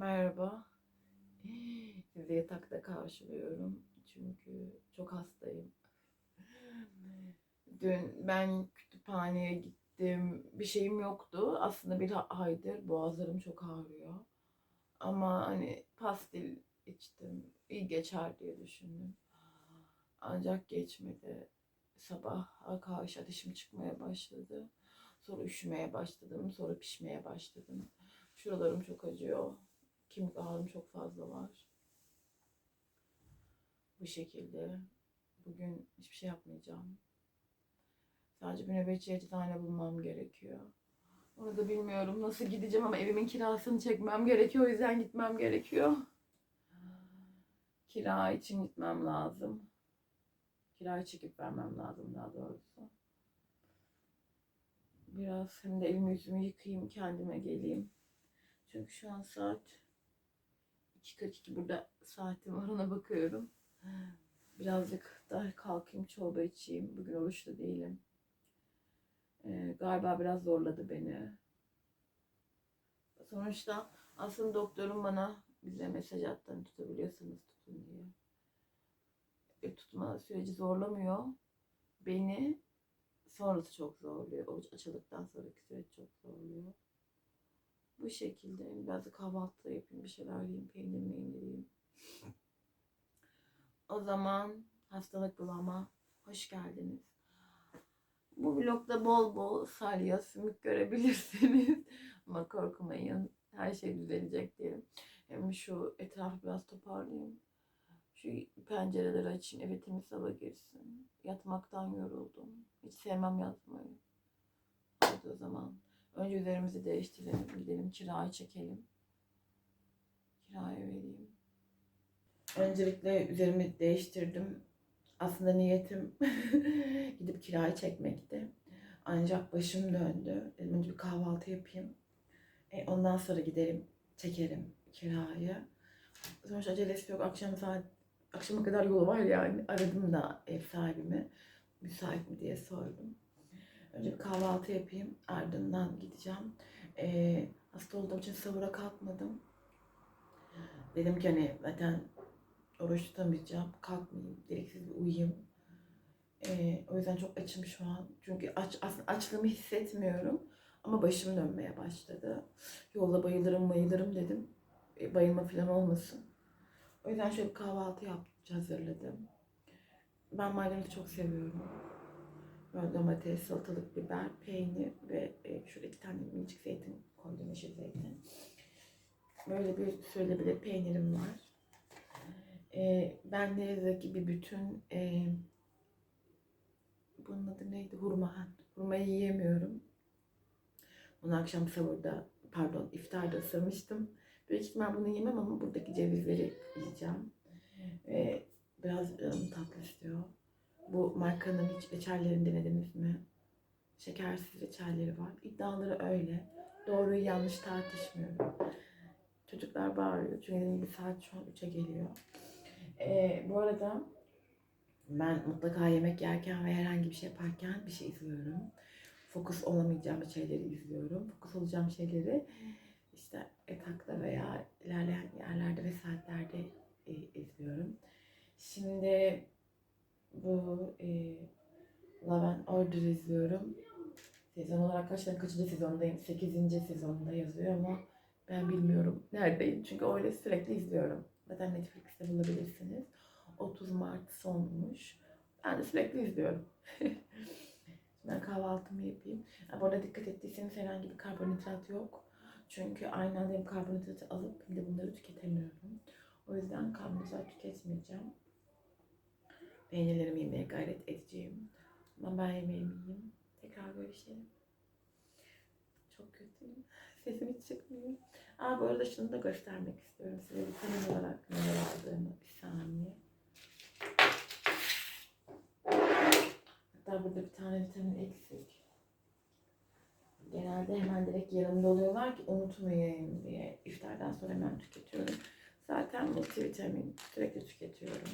Merhaba. Sizi yatakta karşılıyorum. Çünkü çok hastayım. Dün ben kütüphaneye gittim. Bir şeyim yoktu. Aslında bir aydır boğazlarım çok ağrıyor. Ama hani pastil içtim. İyi geçer diye düşündüm. Ancak geçmedi. Sabaha karşı ateşim çıkmaya başladı. Sonra üşümeye başladım. Sonra pişmeye başladım. Şuralarım çok acıyor. Kemik ağrım çok fazla var. Bu şekilde. Bugün hiçbir şey yapmayacağım. Sadece bir nöbetçi eczane bulmam gerekiyor. Onu da bilmiyorum nasıl gideceğim ama evimin kirasını çekmem gerekiyor. O yüzden gitmem gerekiyor. Kira için gitmem lazım. Kirayı çekip vermem lazım daha doğrusu. Biraz hem de elimi yüzümü yıkayayım kendime geleyim. Çünkü şu an saat 2.42 burada saatim var ona bakıyorum. Birazcık daha kalkayım çorba içeyim. Bugün oruçlu değilim. Ee, galiba biraz zorladı beni. Sonuçta aslında doktorum bana bize mesaj attı hani tutabiliyorsanız tutun diye. E, tutma süreci zorlamıyor. Beni sonrası çok zorluyor. Oruç açıldıktan sonraki süreç çok zorluyor. Bu şekilde biraz da kahvaltı yapayım, bir şeyler yiyeyim, peynir yiyeyim. O zaman hastalık bulama hoş geldiniz. Bu vlogda bol bol salya, sümük görebilirsiniz. Ama korkmayın, her şey düzelecek diyelim. Hem şu etrafı biraz toparlayayım. Şu pencereleri açayım, eve temiz hava girsin. Yatmaktan yoruldum. Hiç sevmem yatmayı. Hadi o zaman. Önce üzerimizi değiştirelim. Gidelim kirayı çekelim. Kiraya vereyim. Öncelikle üzerimi değiştirdim. Aslında niyetim gidip kirayı çekmekti. Ancak başım döndü. Dedim önce bir kahvaltı yapayım. E, ondan sonra giderim, çekerim kirayı. Sonuç acelesi yok. Akşam saat akşama kadar yolu var yani. Aradım da ev sahibimi. Müsait mi diye sordum. Önce bir kahvaltı yapayım. Ardından gideceğim. Ee, hasta olduğum için sahura kalkmadım. Dedim ki hani zaten oruç tutamayacağım. Kalkmayayım. Gereksiz bir uyuyayım. Ee, o yüzden çok açım şu an. Çünkü aç, aslında açlığımı hissetmiyorum. Ama başım dönmeye başladı. Yolda bayılırım bayılırım dedim. E, bayılma falan olmasın. O yüzden şöyle bir kahvaltı yaptım, hazırladım. Ben maydanozu çok seviyorum. Böyle domates, salatalık, biber, peynir ve e, şöyle iki tane minicik zeytin koydum, yeşil zeytin. Böyle bir söylebilir peynirim var. E, ben Nerezdeki bir bütün e, bunun adı neydi? Hurma. Hurmayı yiyemiyorum. Bunu akşam sahurda, pardon iftarda ısırmıştım. Büyük ihtimal bunu yemem ama buradaki cevizleri yiyeceğim. Ve biraz canım tatlı istiyor. Bu markanın hiç reçellerini denediniz mi? Şekersiz reçelleri var. İddiaları öyle. Doğruyu yanlış tartışmıyorum. Çocuklar bağırıyor. Çünkü dediğim gibi saat şu an 3'e geliyor. Ee, bu arada ben mutlaka yemek yerken ve herhangi bir şey yaparken bir şey izliyorum. Fokus olamayacağım şeyleri izliyorum. Fokus olacağım şeyleri işte yatakta veya ilerleyen yerlerde ve saatlerde e, izliyorum. Şimdi bu e, Love and Order izliyorum. Sezon olarak kaç tane kaçıncı sezondayım? 8. sezonda yazıyor ama ben bilmiyorum neredeyim. Çünkü öyle sürekli izliyorum. Zaten Netflix'te bulabilirsiniz. 30 Mart sonmuş. Ben de sürekli izliyorum. ben kahvaltımı yapayım. Ha, bu dikkat ettiyseniz herhangi bir karbonhidrat yok. Çünkü aynı anda hem karbonhidratı alıp hem de bunları tüketemiyorum. O yüzden karbonhidrat tüketmeyeceğim. Peynirlerimi yemeye gayret edeceğim. Ama ben yemeğimi yiyeyim. Tekrar görüşelim. Çok kötüyüm. Sesim hiç çıkmıyor. Aa bu arada şunu da göstermek istiyorum size vitamin olarak neler aldığımı. Bir saniye. Hatta burada bir tane vitamin eksik. Genelde hemen direkt yanımda oluyorlar ki unutmayayım diye. İftardan sonra hemen tüketiyorum. Zaten multivitamin sürekli tüketiyorum.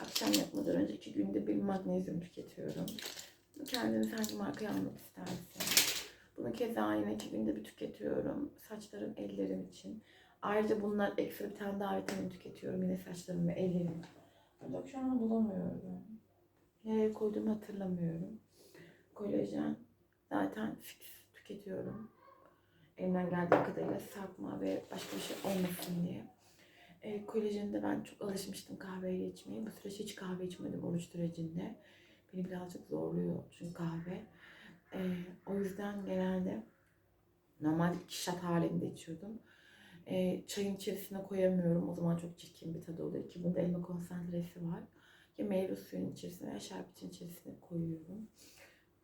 Akşam yatmadan önce iki günde bir magnezyum tüketiyorum. Kendiniz hangi markayı almak isterseniz. Bunu keza yine iki günde bir tüketiyorum. Saçlarım, ellerim için. Ayrıca bunlar ekstra bir tane daha vitamin tüketiyorum. Yine saçlarım ve ellerim. Ancak şu an bulamıyorum. Nereye koyduğumu hatırlamıyorum. Kolajen zaten fix tüketiyorum. Elimden geldiği kadarıyla sarkma ve başka bir şey olmasın diye. E, kolajeni de ben çok alışmıştım kahveyle içmeye. Bu süreç hiç kahve içmedim oruç sürecinde. Beni birazcık zorluyor çünkü kahve. E, o yüzden genelde normal iki shot halinde içiyordum. E, çayın içerisine koyamıyorum. O zaman çok çirkin bir tadı oluyor ki bunda elma konsantresi var. Ya meyve suyunun içerisine ya şerbetin içerisine koyuyorum.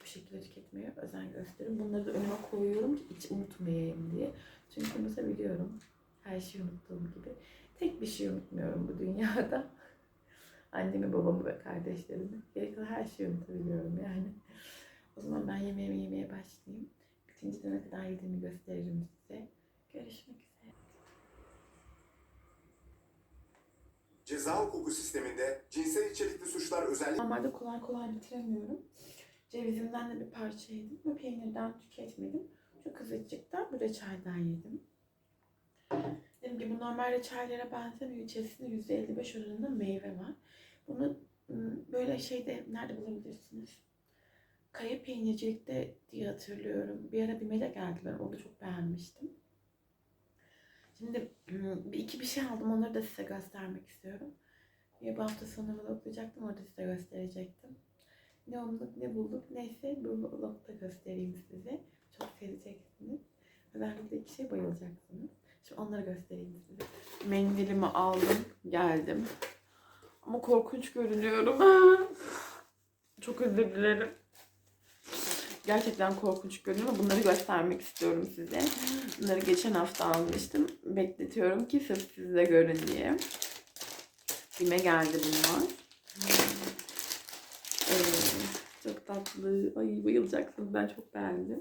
Bu şekilde tüketmeye özen gösteriyorum. Bunları da önüme koyuyorum ki hiç unutmayayım diye. Çünkü mesela biliyorum her şeyi unuttuğum gibi. Tek bir şey unutmuyorum bu dünyada. Annemi, babamı ve kardeşlerimi. Geri kalan her şeyi unutabiliyorum yani. O zaman ben yemeğimi yemeye başlayayım. Bitince ne kadar yediğimi gösteririm size. Görüşmek üzere. Ceza hukuku sisteminde cinsel içerikli suçlar özellikle Normalde kolay kolay bitiremiyorum. Cevizimden de bir parça yedim ve peynirden tüketmedim. Çok hızlıcıktan bir reçelden yedim. Dediğim gibi bu normal reçellere benzemiyor. İçerisinde %55 oranında meyve var. Bunu böyle şeyde nerede bulabilirsiniz? Kaya peynircilikte diye hatırlıyorum. Bir ara BİM'e de geldi ben. Onu çok beğenmiştim. Şimdi iki bir şey aldım. Onları da size göstermek istiyorum. Bir bu hafta sonu vloglayacaktım. Orada size gösterecektim. Ne umduk ne bulduk. Neyse bu vlogda göstereyim size. Çok seveceksiniz. Özellikle iki şey bayılacaksınız. Şimdi onları göstereyim size. Mendilimi aldım. Geldim. Ama korkunç görünüyorum. Çok özür dilerim. Gerçekten korkunç görünüyor ama bunları göstermek istiyorum size. Bunları geçen hafta almıştım. Bekletiyorum ki sırf size görün diye. Bime geldi bunlar. Ee, çok tatlı. Ay bayılacaksınız. Ben çok beğendim.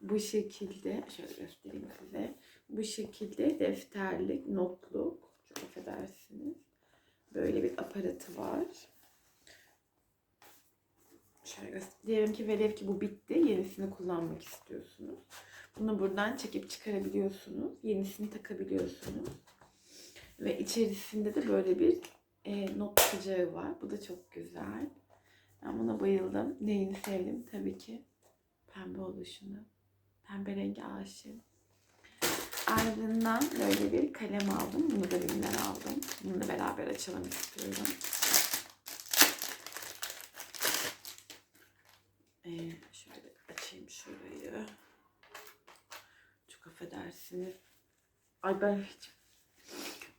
Bu şekilde şöyle göstereyim size. Bu şekilde defterlik, notluk. Çok affedersiniz. Böyle bir aparatı var. Şöyle Diyelim ki velev ki bu bitti. Yenisini kullanmak istiyorsunuz. Bunu buradan çekip çıkarabiliyorsunuz. Yenisini takabiliyorsunuz. Ve içerisinde de böyle bir e, not tutacağı var. Bu da çok güzel. Ben buna bayıldım. Neyini sevdim? Tabii ki pembe oluşunu. Pembe rengi aşığım. Ardından böyle bir kalem aldım. Bunu da Bim'den aldım. Bunu da beraber açalım istiyorum. Ee, şöyle açayım şurayı. Çok affedersiniz. Ay ben hiç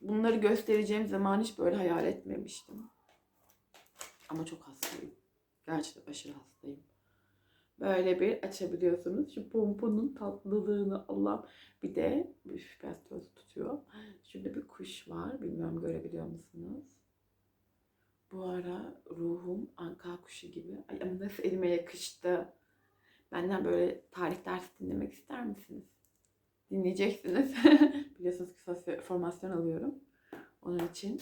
bunları göstereceğim zaman hiç böyle hayal etmemiştim. Ama çok hastayım. Gerçekten aşırı hastayım. Böyle bir açabiliyorsunuz. Şu pomponun tatlılığını Allah. Bir de üf, biraz toz tutuyor. Şurada bir kuş var. Bilmiyorum görebiliyor musunuz? Bu ara ruhum anka kuşu gibi. Ay nasıl elime yakıştı. Benden böyle tarih dersi dinlemek ister misiniz? Dinleyeceksiniz. Biliyorsunuz ki formasyon alıyorum. Onun için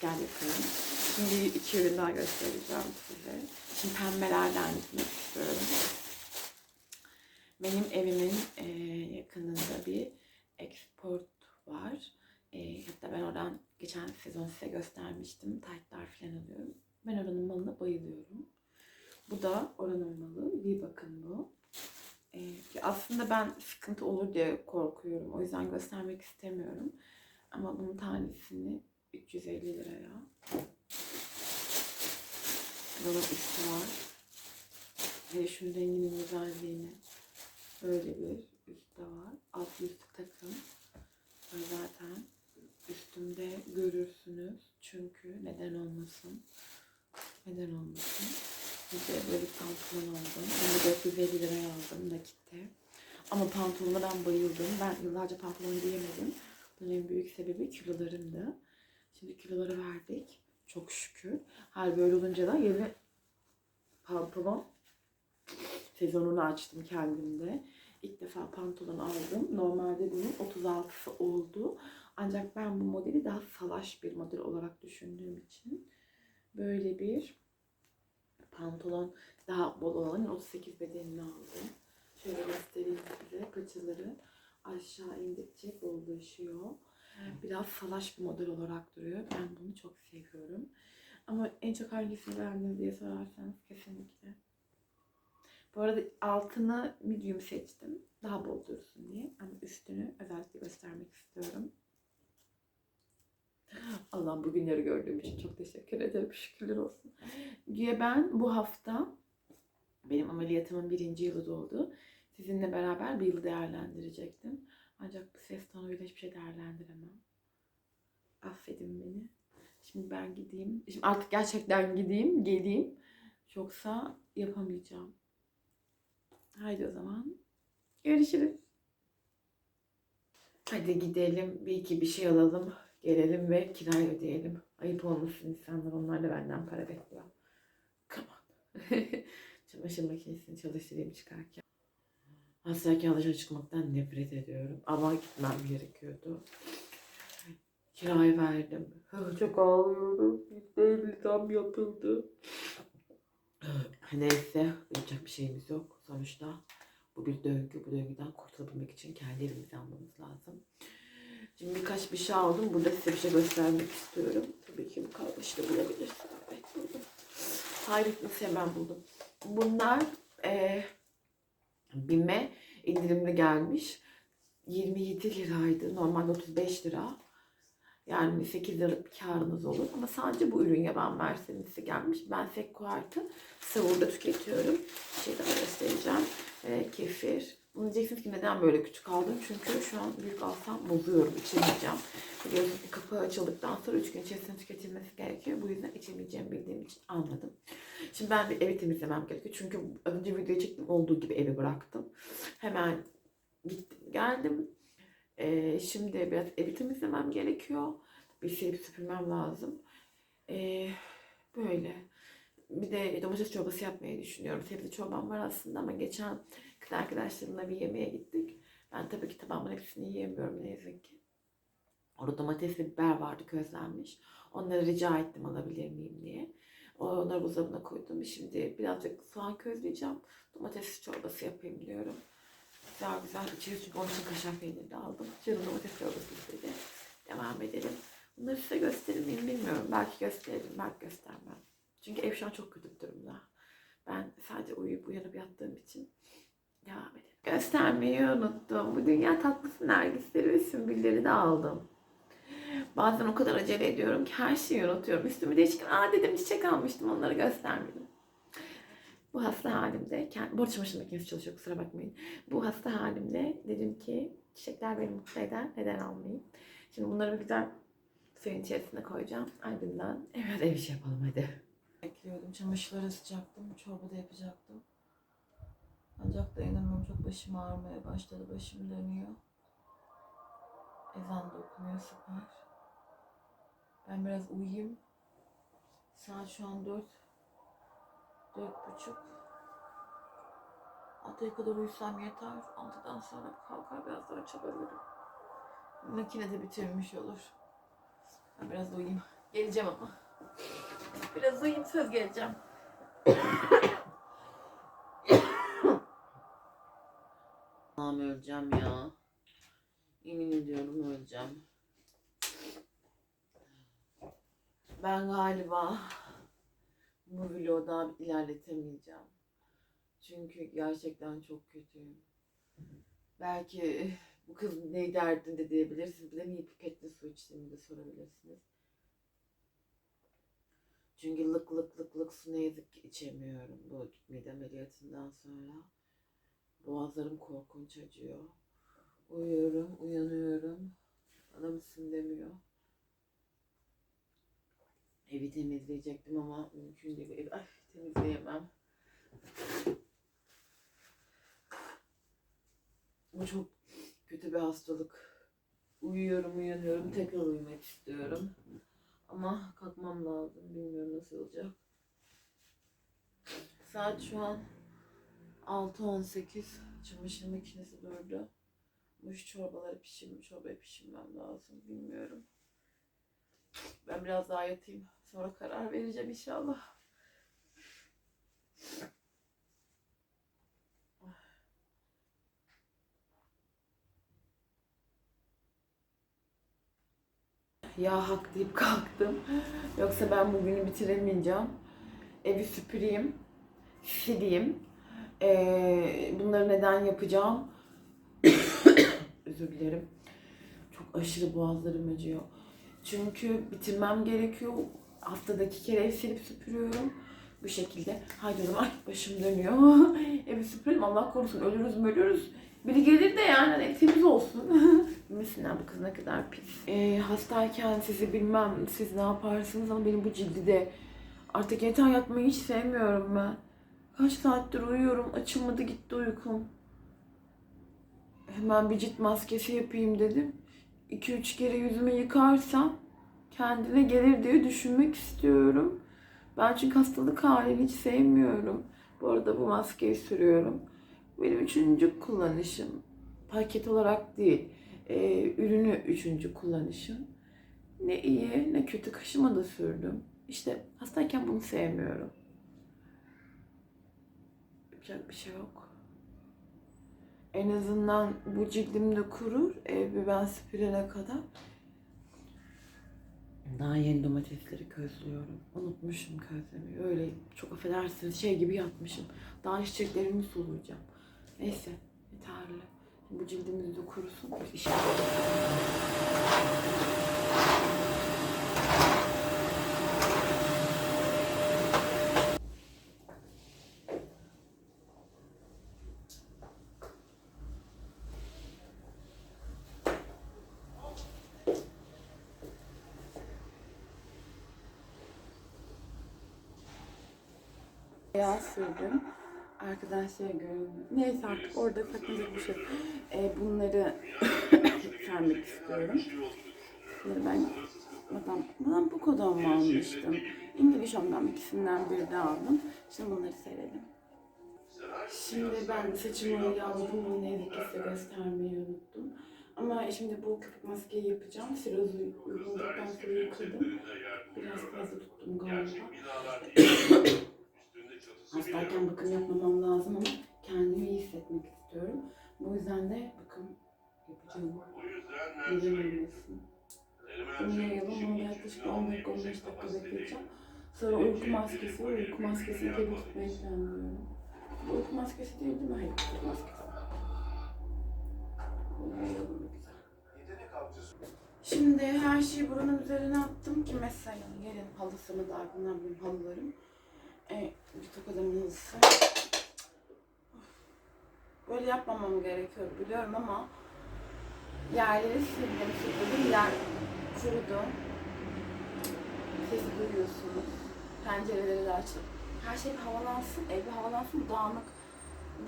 gel yapıyorum. Şimdi iki ürün daha göstereceğim size. Şimdi pembelerden gitmek istiyorum. Benim evimin e, yakınında bir export var. E, hatta ben oradan geçen sezon size göstermiştim. Taytlar falan alıyorum. Ben oranın malına bayılıyorum. Bu da oranın malı. İyi bakın bu. E, aslında ben sıkıntı olur diye korkuyorum. O yüzden göstermek istemiyorum. Ama bunun tanesini 350 liraya. Bunun üstü var. Ve şu renginin güzelliğini. Böyle bir üstte var. Alt üstü takım. Zaten üstümde görürsünüz. Çünkü neden olmasın? Neden olmasın? Bir de böyle pantolon aldım. Bunu 450 liraya aldım nakitte. Ama pantolona ben bayıldım. Ben yıllarca pantolon giyemedim. Bunun en büyük sebebi kilolarımdı. Şimdi kiloları verdik. Çok şükür. Hal böyle olunca da yeni pantolon sezonunu açtım kendimde. İlk defa pantolon aldım. Normalde bunun 36'sı oldu. Ancak ben bu modeli daha salaş bir model olarak düşündüğüm için böyle bir pantolon daha bol olanın 38 bedenini aldım. Şöyle göstereyim size paçaları. aşağı indikçe bollaşıyor. Biraz salaş bir model olarak duruyor. Ben bunu çok seviyorum. Ama en çok hangisini beğendiniz diye sorarsanız kesinlikle. Bu arada altını medium seçtim. Daha bol dursun diye. Ama üstünü özellikle göstermek istiyorum. Allah'ım bugünleri gördüğüm için çok teşekkür ederim. Şükürler olsun. Güya ben bu hafta benim ameliyatımın birinci yılı doldu. Sizinle beraber bir yıl değerlendirecektim. Ancak bu ses tonuyla hiçbir şey değerlendiremem. Affedin beni. Şimdi ben gideyim. Şimdi artık gerçekten gideyim, geleyim. Yoksa yapamayacağım. Haydi o zaman. Görüşürüz. Hadi gidelim. Bir iki bir şey alalım. Gelelim ve kirayı ödeyelim. Ayıp olmasın insanlar. Onlar da benden para bekliyor. Come on. Çamaşır makinesini çalıştırayım çıkarken. Hastayken dışarı çıkmaktan nefret ediyorum. Ama gitmem gerekiyordu. Kirayı verdim. Çok ağlıyorum. %50 zam yapıldı. Neyse yapacak bir şeyimiz yok. Sonuçta bu bir döngü. Bu döngüden kurtulabilmek için kendi elimizi almamız lazım. Şimdi birkaç bir şey aldım. Burada size bir şey göstermek istiyorum. Tabii ki kalmıştı bulabilirsin. Evet buldum. Hayretmesi hemen buldum. Bunlar eee BİM'e indirimli gelmiş. 27 liraydı. Normalde 35 lira. Yani 8 liralık karınız olur. Ama sadece bu ürün yaban mersinlisi gelmiş. Ben Sekko artı savurda tüketiyorum. Bir şey daha göstereceğim. Ee, kefir. Bunu diyeceksiniz ki neden böyle küçük aldım? Çünkü şu an büyük alsam bozuyorum. içemeyeceğim. Biliyorsunuz ki kapı açıldıktan sonra 3 gün içerisinde tüketilmesi gerekiyor. Bu yüzden içemeyeceğim bildiğim için almadım. Şimdi ben bir evi temizlemem gerekiyor. Çünkü önce videoyu çektim olduğu gibi evi bıraktım. Hemen gittim geldim. Ee, şimdi biraz evi temizlemem gerekiyor. Bir silip süpürmem lazım. Ee, böyle. Bir de domates çorbası yapmayı düşünüyorum. Sebze çorbam var aslında ama geçen kız arkadaşlarımla bir yemeğe gittik. Ben tabii ki tabağımın hepsini yiyemiyorum ne yazık ki. Orada domates ve biber vardı közlenmiş. Onları rica ettim alabilir miyim diye. Onları buzdolabına koydum. Şimdi birazcık soğan közleyeceğim. Domates çorbası yapayım diyorum. Güzel güzel içeriz çünkü onun için kaşar peyniri de aldım. Canım domates çorbası istedi. Devam edelim. Bunları size gösterir miyim bilmiyorum. Belki gösteririm, belki göstermem. Çünkü ev şu an çok kötü bir durumda. Ben sadece uyuyup uyanıp yattığım için devam edelim. Göstermeyi unuttum. Bu dünya tatlısı nergisleri ve sümbülleri de aldım. Bazen o kadar acele ediyorum ki her şeyi unutuyorum. Üstümü değişken aa dedim çiçek almıştım onları göstermedim. Bu hasta halimde, kendi, arada çamaşır makinesi çalışıyor kusura bakmayın. Bu hasta halimde dedim ki çiçekler beni mutlu eder, neden almayayım. Şimdi bunları bir güzel suyun içerisine koyacağım. Ardından evet ev işi yapalım hadi. Bekliyordum, çamaşırları sıcaktım, çorba da yapacaktım. Ancak dayanamıyorum, çok başım ağrımaya başladı, başım dönüyor. Ezan da okunuyor, süper. Ben biraz uyuyayım. Saat şu an dört. Dört buçuk. Altıya kadar uyusam yeter. Altıdan sonra kalkar biraz daha çabalarım. Makine de bitirmiş olur. Ben biraz uyuyayım. Geleceğim ama. Biraz uyuyayım söz geleceğim. Allah'ım öleceğim ya. Yemin ediyorum öleceğim. Ben galiba bu vlogu ilerletemeyeceğim. Çünkü gerçekten çok kötüyüm. Belki bu kız ne derdinde diyebilirsiniz. Bir de niye pipetli su içtiğimi de sorabilirsiniz. Çünkü lık lık lık lık su ne yazık ki içemiyorum bu mide ameliyatından sonra. Boğazlarım korkunç acıyor. Uyuyorum, uyanıyorum. Bana mısın demiyor. Evi temizleyecektim ama mümkün değil. Evi ay, temizleyemem. Bu çok kötü bir hastalık. Uyuyorum, uyanıyorum. Tekrar uyumak istiyorum. Ama kalkmam lazım. Bilmiyorum nasıl olacak. Saat şu an 6-18 çamaşır makinesi durdu. Bu şu çorbaları pişirmiş, çorbayı pişirmem lazım bilmiyorum. Ben biraz daha yatayım. Sonra karar vereceğim inşallah. Ya hak deyip kalktım. Yoksa ben bugünü bitiremeyeceğim. Evi süpüreyim, sileyim, ee, bunları neden yapacağım? Özür dilerim. Çok aşırı boğazlarım acıyor. Çünkü bitirmem gerekiyor. Haftada iki kere ev silip süpürüyorum. Bu şekilde. Haydi zaman başım dönüyor. Evi süpürelim Allah korusun ölürüz mü ölürüz. Biri gelir de yani hani temiz olsun. Bilmesinler bu kız ne kadar pis. Ee, hastayken sizi bilmem siz ne yaparsınız ama benim bu cildi de artık yeter yatmayı hiç sevmiyorum ben. Kaç saattir uyuyorum açılmadı gitti uykum. Hemen bir cilt maskesi yapayım dedim. 2-3 kere yüzümü yıkarsam kendine gelir diye düşünmek istiyorum. Ben çünkü hastalık halini hiç sevmiyorum. Bu arada bu maskeyi sürüyorum. Benim üçüncü kullanışım. Paket olarak değil. Ee, ürünü üçüncü kullanışım. Ne iyi ne kötü kaşıma da sürdüm. İşte hastayken bunu sevmiyorum. Yapacak bir şey yok. En azından bu cildim de kurur. Evi ben süpürene kadar. Daha yeni domatesleri közlüyorum. Unutmuşum közlemeyi. Öyle çok affedersiniz şey gibi yatmışım. Daha çiçeklerimi sulayacağım. Neyse yeterli. Bu cildimiz de kurusun. Biz Yağ sürdüm. Arkadaşlar görün. Neyse artık orada sakınacak bir şey. yok. Ee, bunları sermek istiyorum. Bunları ben Madame, Madame Buko'dan mı almıştım? İngiliz Home'dan ikisinden biri de aldım. Şimdi bunları serelim. Şimdi ben saçımı yağladım. Bunu ne yazık ki size göstermeyi unuttum. Ama şimdi bu köpük maskeyi yapacağım. Sirozu uyguladıktan sonra yıkadım. Biraz fazla tuttum galiba. Hastayken bakım yapmamam lazım ama kendimi iyi hissetmek istiyorum. Bu yüzden de bakım yapacağım. Bunu yayalım. Bunu da yaklaşık 10 dakika 15 dakika bekleyeceğim. Sonra uyku maskesi var. Uyku maskesini tabii tutmayı planlıyorum. Bu uyku maskesi değil değil mi? Hayır, uyku maskesi. Şimdi her şeyi buranın üzerine attım ki mesela yerin halısını da benim halılarım. E, bir tok adamın halısı. Böyle yapmamam gerekiyor biliyorum ama yerleri sildim süpürdüm yer kurudu. Sesi duyuyorsunuz. Pencereleri de açık. Her şey havalansın, ev bir havalansın, dağınık.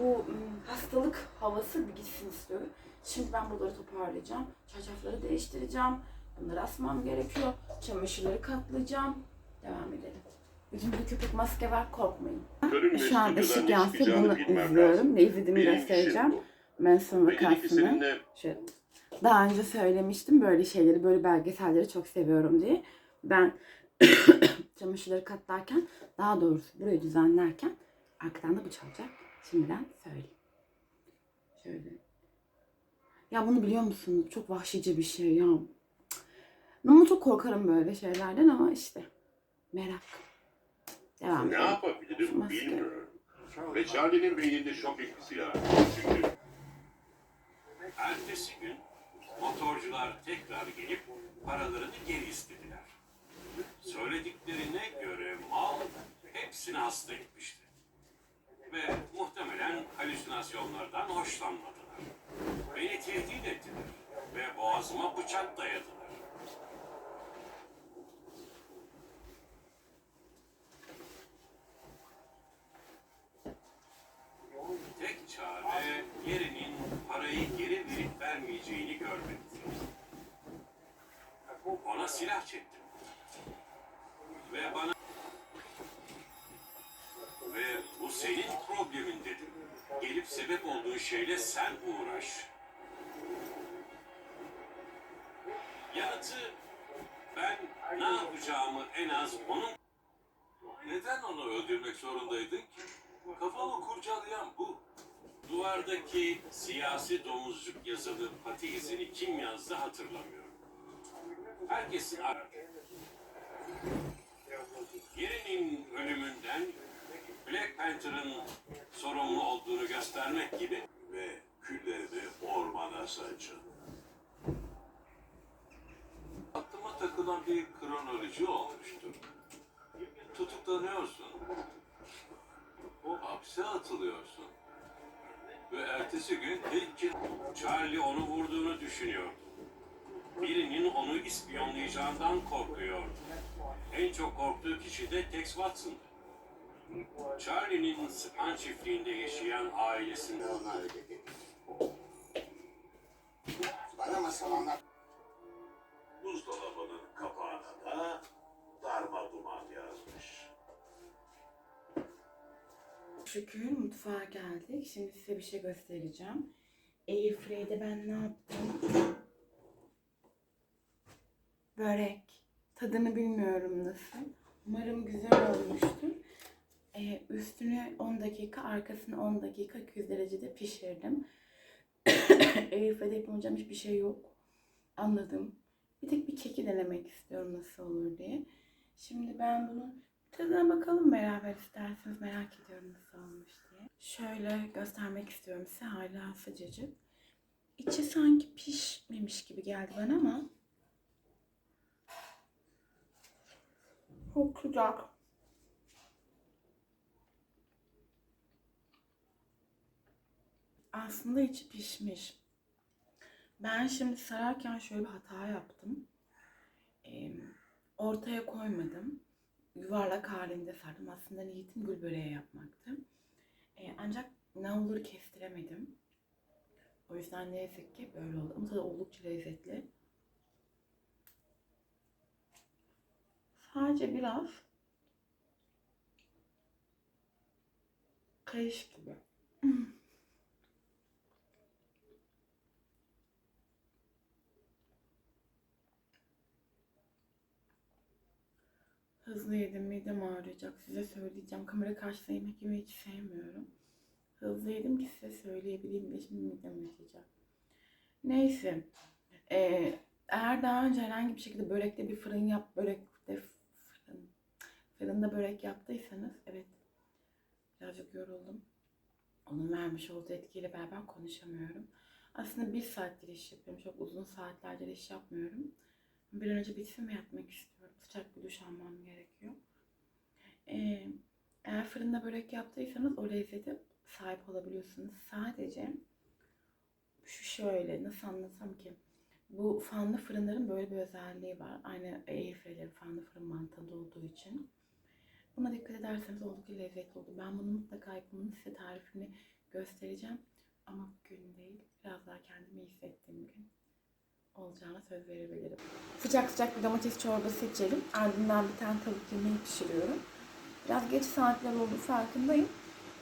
Bu hastalık havası bir gitsin istiyorum. Şimdi ben bunları toparlayacağım. Çarşafları değiştireceğim. Bunları asmam gerekiyor. Çamaşırları katlayacağım. Devam edelim. Yüzümde köpük maske var korkmayın. Şu an ışık yansın bunu izliyorum. Ne izlediğimi göstereceğim. Manson vakasını. Şöyle. Daha önce söylemiştim böyle şeyleri, böyle belgeselleri çok seviyorum diye. Ben çamaşırları katlarken, daha doğrusu burayı düzenlerken arkadan da bu çalacak. Şimdiden söyleyeyim. Şöyle. Ya bunu biliyor musunuz? Çok vahşice bir şey ya. Ama çok korkarım böyle şeylerden ama işte merak. Devam Ne edelim. yapabilirim Maske. bilmiyorum. Ve Charlie'nin beyninde şok etkisi yarattı. Çünkü Ertesi gün motorcular tekrar gelip paralarını geri istediler. Söylediklerine göre mal hepsini hasta etmişti. Ve muhtemelen halüsinasyonlardan hoşlanmadılar. Beni tehdit ettiler ve boğazıma bıçak dayadılar. Tek çare yerinin parayı geri verip vermeyeceğini görmekti. Ona silah çektim. Ve bana ve bu senin problemin dedim. Gelip sebep olduğun şeyle sen uğraş. Yanıtı ben ne yapacağımı en az onun neden onu öldürmek zorundaydın ki? Kafamı kurcalayan bu. Duvardaki siyasi domuzcuk yazılı pati izini kim yazdı hatırlamıyorum. herkesin arar. Yerinin ölümünden Black Panther'ın sorumlu olduğunu göstermek gibi Ve küllerini ormana saçın. aklıma takılan bir kronoloji olmuştur. Tutuklanıyorsun. Hapse atılıyorsun. Ve ertesi gün kez Charlie onu vurduğunu düşünüyordu. Birinin onu ispiyonlayacağından korkuyordu. En çok korktuğu kişi de Tex Watson'dı. Charlie'nin Span çiftliğinde yaşayan ailesinde Onlar dedi. Bana masal anlat. Buzdolabının kapağına da darma duman yazmış. Şükür mutfağa geldik. Şimdi size bir şey göstereceğim. Airfryer'de ben ne yaptım? Börek. Tadını bilmiyorum nasıl. Umarım güzel olmuştur. Ee, üstünü 10 dakika, arkasını 10 dakika 200 derecede pişirdim. Airfryer'de yapılacağım hiçbir şey yok. Anladım. Bir tek bir keki denemek istiyorum nasıl olur diye. Şimdi ben bunu tadına bakalım beraber isterseniz merak ediyorum nasıl olmuş diye. Şöyle göstermek istiyorum size hala sıcacık. İçi sanki pişmemiş gibi geldi bana ama çok sıcak. Aslında içi pişmiş. Ben şimdi sararken şöyle bir hata yaptım. Ee, ortaya koymadım. Yuvarlak halinde sardım. Aslında niyetim gül böreği yapmaktı. Ee, ancak ne olur kestiremedim. O yüzden ne yazık ki böyle oldu. Ama tadı oldukça lezzetli. Sadece biraz kayış gibi. Hızlı yedim midem ağrıyacak size söyleyeceğim. Kamera karşısında yemek yemeyi hiç sevmiyorum. Hızlı yedim ki size söyleyebileyim de şimdi midem acıyacak. Neyse. Ee, eğer daha önce herhangi bir şekilde börekte bir fırın yap, börekte fırın, fırında börek yaptıysanız evet birazcık yoruldum. Onun vermiş olduğu etkiyle beraber konuşamıyorum. Aslında bir saattir iş yapıyorum. Çok uzun saatlerdir iş yapmıyorum. Bir an önce bitsin ve yatmak istiyorum. Sıcak bir duş almam gerekiyor. Ee, eğer fırında börek yaptıysanız o lezzete sahip olabiliyorsunuz. Sadece şu şöyle nasıl anlatsam ki bu fanlı fırınların böyle bir özelliği var. Aynı airfryer'lerin fanlı fırın mantığında olduğu için. Buna dikkat ederseniz oldukça lezzetli oldu. Ben bunu mutlaka yapımını size tarifini göstereceğim. Ama bugün değil. Biraz daha kendimi hissettiğim gün olacağına söz verebilirim. Sıcak sıcak bir domates çorbası içelim. Ardından bir tane tavuk yemeği pişiriyorum. Biraz geç saatler oldu farkındayım.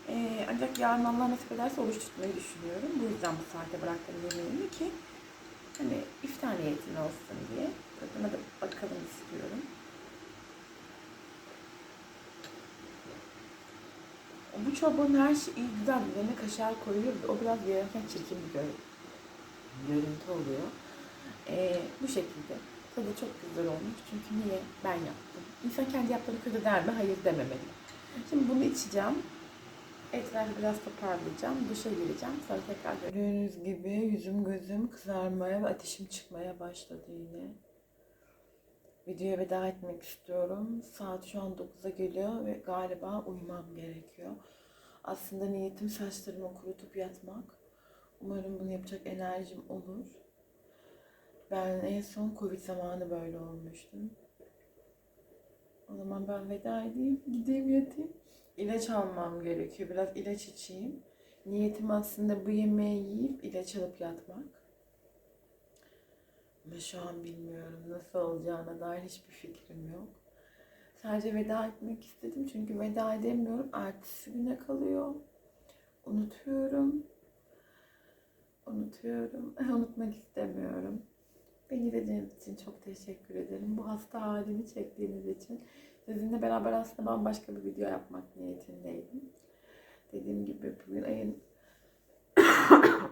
Ee, ancak yarın Allah nasip ederse oruç tutmayı düşünüyorum. Bu yüzden bu saate bıraktım yemeğimi ki hani iftar niyetine olsun diye. Tadına da bakalım istiyorum. Bu çorbanın her şeyi güzel. Üzerine kaşar koyuyor. O biraz yerken çirkin bir gör- görüntü oluyor. Ee, bu şekilde. Tadı çok güzel olmuş. Çünkü niye? Ben yaptım. İnsan kendi yaptığını kötü der mi? Hayır dememeli. Şimdi bunu içeceğim. Etrafı biraz toparlayacağım. Duşa gireceğim. Sonra tekrar Gördüğünüz gibi yüzüm gözüm kızarmaya ve ateşim çıkmaya başladı yine. Videoya veda etmek istiyorum. Saat şu an 9'a geliyor ve galiba uyumam gerekiyor. Aslında niyetim saçlarımı kurutup yatmak. Umarım bunu yapacak enerjim olur. Ben en son Covid zamanı böyle olmuştum. O zaman ben veda edeyim, gideyim yatayım. İlaç almam gerekiyor. Biraz ilaç içeyim. Niyetim aslında bu yemeği yiyip ilaç alıp yatmak. Ama şu an bilmiyorum nasıl olacağına dair hiçbir fikrim yok. Sadece veda etmek istedim çünkü veda edemiyorum. Ertesi güne kalıyor. Unutuyorum. Unutuyorum. Unutmak istemiyorum. Beni izlediğiniz için çok teşekkür ederim. Bu hasta halimi çektiğiniz için. Sizinle beraber aslında bambaşka bir video yapmak niyetindeydim. Dediğim gibi bugün ayın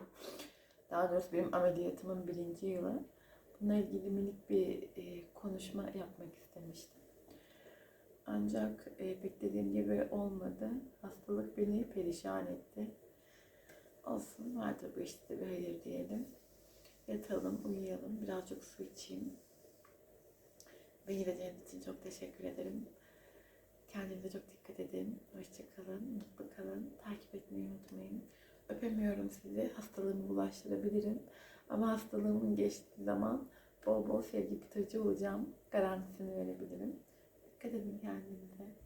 daha doğrusu benim ameliyatımın birinci yılı. bununla ilgili minik bir e, konuşma yapmak istemiştim. Ancak e, beklediğim gibi olmadı. Hastalık beni perişan etti. Olsun vardır bu işte bir hayır diyelim. Yatalım, uyuyalım, birazcık su içeyim. Beni dinlediğiniz için çok teşekkür ederim. Kendinize çok dikkat edin. Hoşçakalın, mutlu kalın. Takip etmeyi unutmayın. Öpemiyorum sizi. Hastalığımı bulaştırabilirim. Ama hastalığımın geçtiği zaman bol bol sevgi pıtırcı olacağım. Garantisini verebilirim. Dikkat edin kendinize.